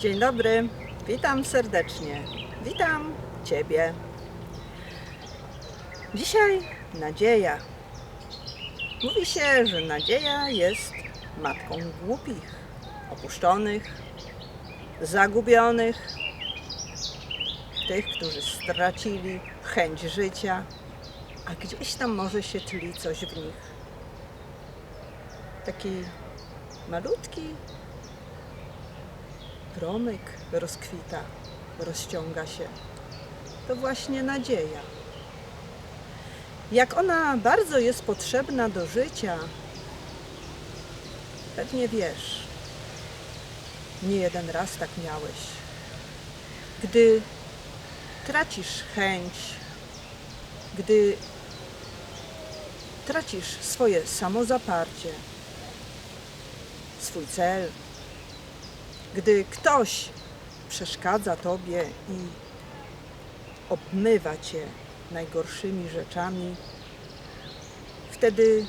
Dzień dobry, witam serdecznie. Witam Ciebie. Dzisiaj nadzieja. Mówi się, że nadzieja jest matką głupich, opuszczonych, zagubionych, tych, którzy stracili chęć życia, a gdzieś tam może się tli coś w nich. Taki malutki promyk rozkwita, rozciąga się. To właśnie nadzieja. Jak ona bardzo jest potrzebna do życia, pewnie wiesz. Nie jeden raz tak miałeś. Gdy tracisz chęć, gdy tracisz swoje samozaparcie, swój cel, gdy ktoś przeszkadza tobie i obmywa cię najgorszymi rzeczami, wtedy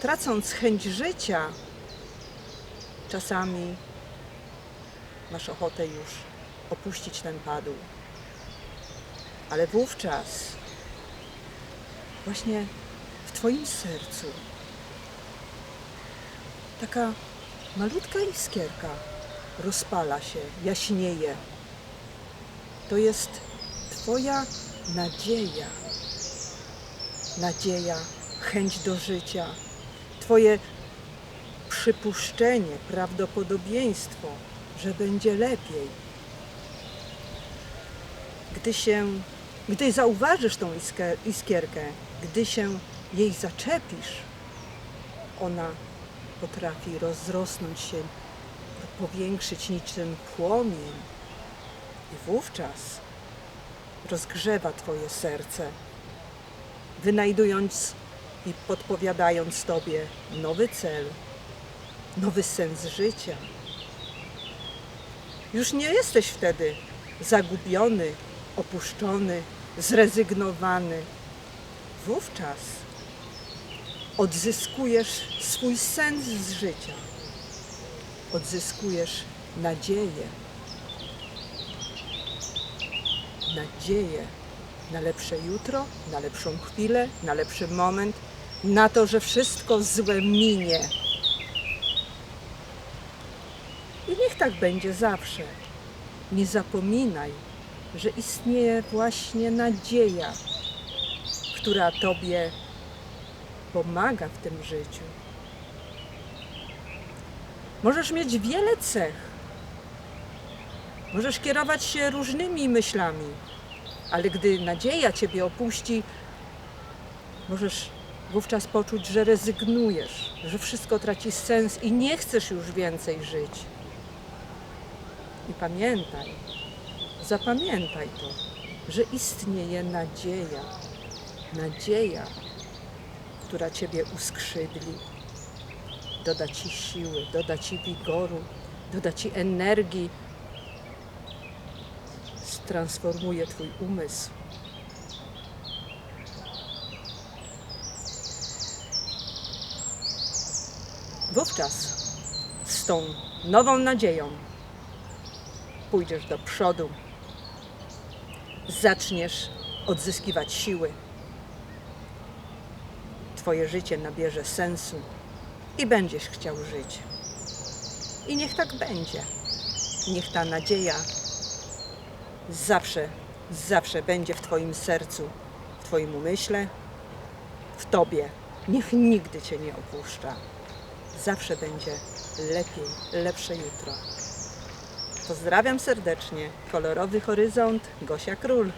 tracąc chęć życia, czasami masz ochotę już opuścić ten padł. Ale wówczas właśnie w Twoim sercu taka malutka iskierka rozpala się, jaśnieje. To jest Twoja nadzieja. Nadzieja, chęć do życia, Twoje przypuszczenie, prawdopodobieństwo, że będzie lepiej. Gdy się, gdy zauważysz tą iskierkę, gdy się jej zaczepisz, ona potrafi rozrosnąć się, powiększyć niczym płomień i wówczas rozgrzewa Twoje serce, wynajdując i podpowiadając Tobie nowy cel, nowy sens życia. Już nie jesteś wtedy zagubiony, opuszczony, zrezygnowany. Wówczas odzyskujesz swój sens z życia. Odzyskujesz nadzieję. Nadzieję na lepsze jutro, na lepszą chwilę, na lepszy moment, na to, że wszystko złe minie. I niech tak będzie zawsze. Nie zapominaj, że istnieje właśnie nadzieja, która Tobie pomaga w tym życiu. Możesz mieć wiele cech. Możesz kierować się różnymi myślami, ale gdy nadzieja Ciebie opuści, możesz wówczas poczuć, że rezygnujesz, że wszystko traci sens i nie chcesz już więcej żyć. I pamiętaj, zapamiętaj to, że istnieje nadzieja. Nadzieja, która Ciebie uskrzydli, doda Ci siły, doda Ci wigoru, doda Ci energii, transformuje Twój umysł. Wówczas z tą nową nadzieją pójdziesz do przodu, zaczniesz odzyskiwać siły. Twoje życie nabierze sensu i będziesz chciał żyć. I niech tak będzie. Niech ta nadzieja zawsze, zawsze będzie w Twoim sercu, w Twoim umyśle, w Tobie. Niech nigdy Cię nie opuszcza. Zawsze będzie lepiej, lepsze jutro. Pozdrawiam serdecznie. Kolorowy horyzont, Gosia Król.